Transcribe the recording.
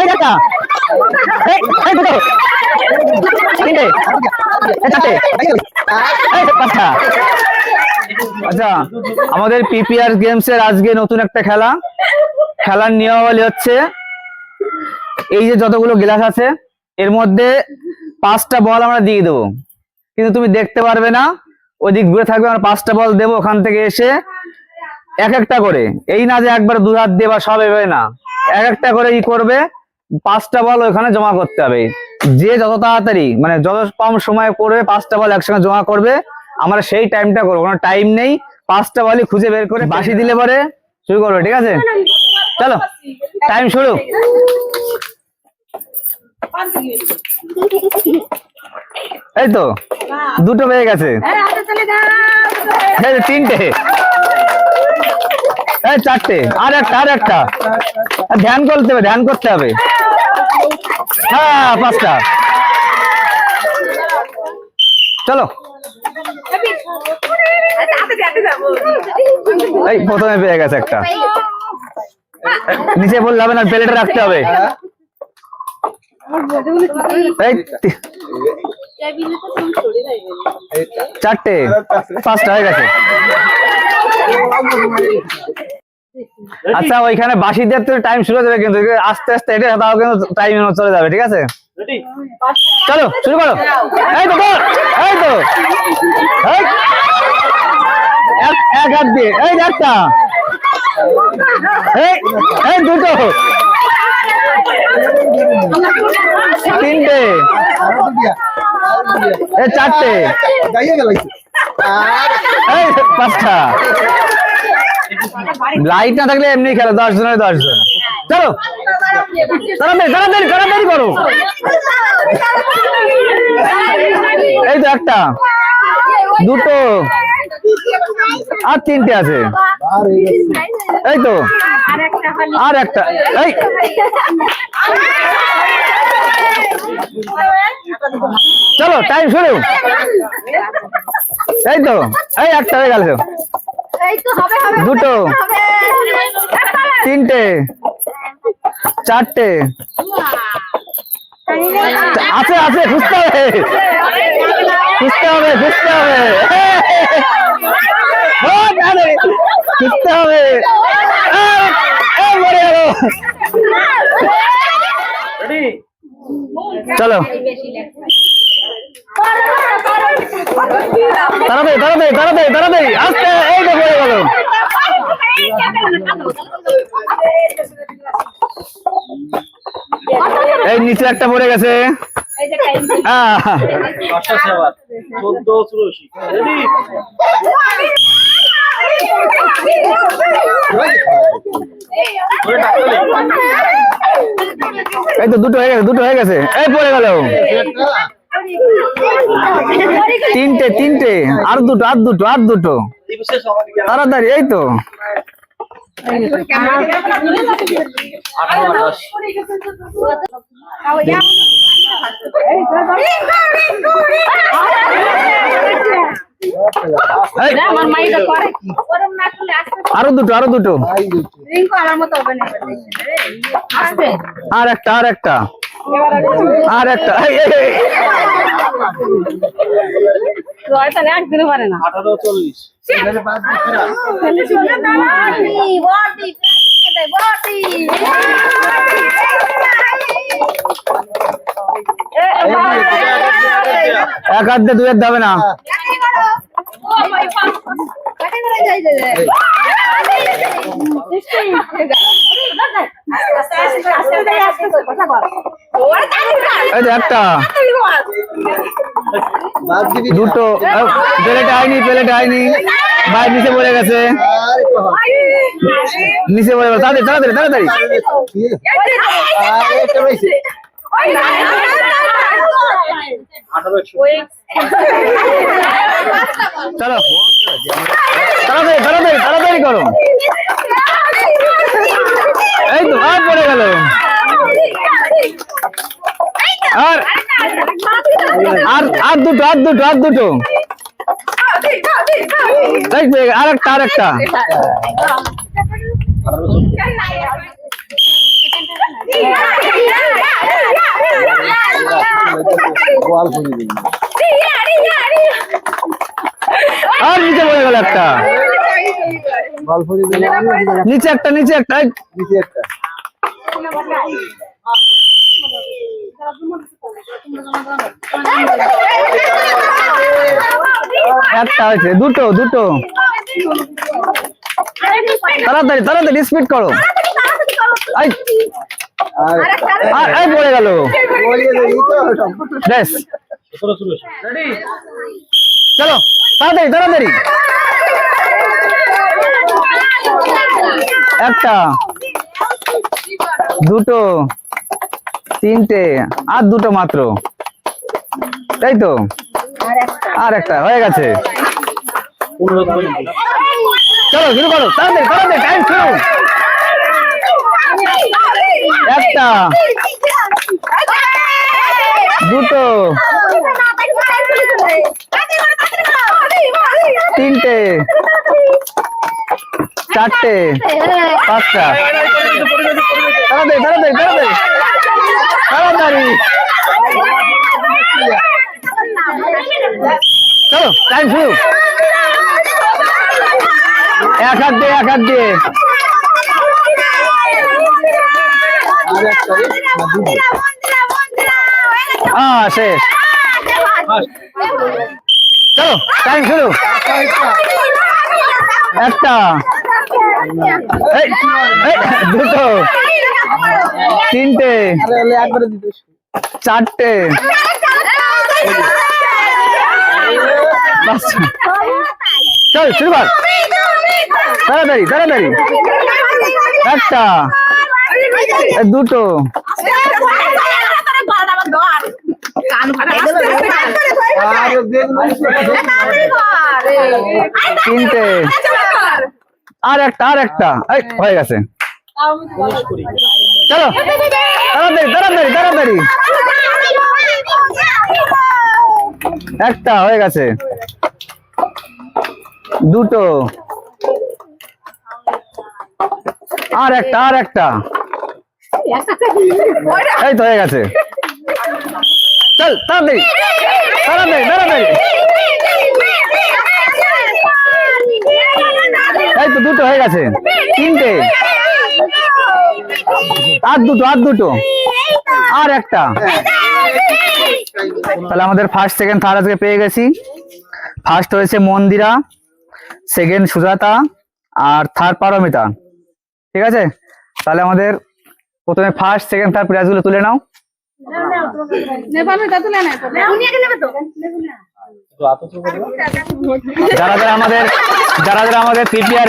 এই দেখা এই এই এই আচ্ছা আমাদের পিপিআর গেমস এর আজকে নতুন একটা খেলা। খেলার নিয়মাবলী হচ্ছে, এই যে যতগুলো গ্লাস আছে, এর মধ্যে পাঁচটা বল আমরা দিয়ে দেবো। কিন্তু তুমি দেখতে পারবে না ওদিক ঘুরে থাকবে, আমরা পাঁচটা বল দেবো ওখান থেকে এসে এক একটা করে। এই না যে একবার দু হাত দিয়ে বা সব এভাবে না। এক একটা করে ই করবে পাঁচটা বল ওখানে জমা করতে হবে। যে যত তাড়াতাড়ি মানে যত কম সময় করবে পাঁচটা বল একসঙ্গে জমা করবে আমরা সেই টাইমটা করব। কোনো টাইম নেই পাঁচটা বলই খুঁজে বের করে বাসি দিলে পরে শুরু করবে ঠিক আছে? চলো টাইম শুরু। এই তো দুটো পেয়ে গেছে। এই যে তিনটে। এই চারটে, আর একটা আর একটা। ধ্যান করতে হবে, ধ্যান করতে হবে। হ্যাঁ পাঁচটা। চলো। এই, প্রথমে পেয়ে গেছে একটা। নিচে বললে হবে না প্লেটে রাখতে হবে। চারটে, পাঁচটা হয়ে গেছে। আচ্ছা ওইখানে বাসি দিয়ে তো টাইম শুরু যাবে কিন্তু আস্তে আস্তে এটা তাও কিন্তু টাইম চলে যাবে ঠিক আছে? চলো শুরু করো। এই তো এই তো। এক- এক হাত দিয়ে এই একটা। এই এই দুটো। তিনটে। এই চারটে। পাঁচটা। লাইট না থাকলে এমনি খেলো, দশ জনের দশ জন। চলো। তাড়াতাড়ি করো। এই তো একটা। দুটো। আর তিনটে আছে। এই তো। আর একটা। এই। চলো টাইম শুরু। এই তো এই একটা হয়ে গেল দুটো তিনটে চারটে। আছে আছে খুঁজতে হবে। খুঁজতে হবে খুঁজতে হবে। খুঁজতে হবে। মরে গেল। চলো। তাড়াতাড়ি তাড়াতাড়ি তাড়াতাড়ি তাড়াতাড়ি, আস্তে পড়ে গেল এই নিচে একটা পড়ে গেছে। এই তো দুটো হয়ে গেছে, দুটো হয়ে গেছে। এই পড়ে গেল। তিনটে তিনটে। আর দুটো আর দুটো আর দুটো। তাড়াতাড়ি এই তো। এই, আমার মাইটা করে আরও দুটো আরও দুটো আর একটা আর একটা আর একটা একদিনও পারে না এক হাত দিয়ে দুই হাত যাবে না একটা দুটো প্লেটে আইনি প্লেটে আইনি বাইরে নিচে পড়ে গেছে। নিচে পড়ে গেছে। তাড়াতাড়ি তাড়াতাড়ি তাড়াতাড়ি। চলো তাড়াতাড়ি তাড়াতাড়ি তাড়াতাড়ি করো এই তো আর পড়ে গেল আর আর আর দুটো আর দুটো আর দুটো দেখবে আর একটা আর একটা আর নিচে পড়ে গেল একটা নিচে একটা। নিচে একটা নিচে একটা। একটা হয়েছে দুটো দুটো তাড়াতাড়ি তাড়াতাড়ি স্পিড করো আর পড়ে গেল। বেশ। চলো তাড়াতাড়ি তাড়াতাড়ি। একটা দুটো তিনটে আর দুটো মাত্র। তাই তো। আর একটা। হয়ে গেছে। চলো শুরু করো তাড়াতাড়ি তাড়াতাড়ি টাইম শুরু। একটা। দুটো। তিনটে। চারটে। পাঁচটা। তাড়াতাড়ি তাড়াতাড়ি তাড়াতাড়ি। চলো টাইম শুরু। এক হাত দিয়ে এক হাত দিয়ে হ্যাঁ শেষ চলো টাইম শুরু একটা দুটো তিনটে চারটে চল শুরু তাড়াতাড়ি তাড়াতাড়ি একটা। দুটো। তিনটে। আর একটা আর একটা। হয়ে গেছে। চলো। তাড়াতাড়ি তাড়াতাড়ি তাড়াতাড়ি। একটা, হয়ে গেছে। দুটো। আর একটা আর একটা। এই তো হয়ে গেছে। চল তাড়াতাড়ি। তাড়াতাড়ি তাড়াতাড়ি। এই তো দুটো হয়ে গেছে। তিনটে। আর দুটো আর দুটো। আর একটা। তাহলে আমাদের ফার্স্ট সেকেন্ড থার্ড আজকে পেয়ে গেছি। ফার্স্ট হয়েছে মন্দিরা সেকেন্ড সুজাতা আর থার্ড পারমিতা। ঠিক আছে? তাহলে আমাদের প্রথমে ফার্স্ট সেকেন্ড থার্ড প্রাইজগুলো তুলে নাও। যারা যারা আমাদের যারা যারা আমাদের পিপিআর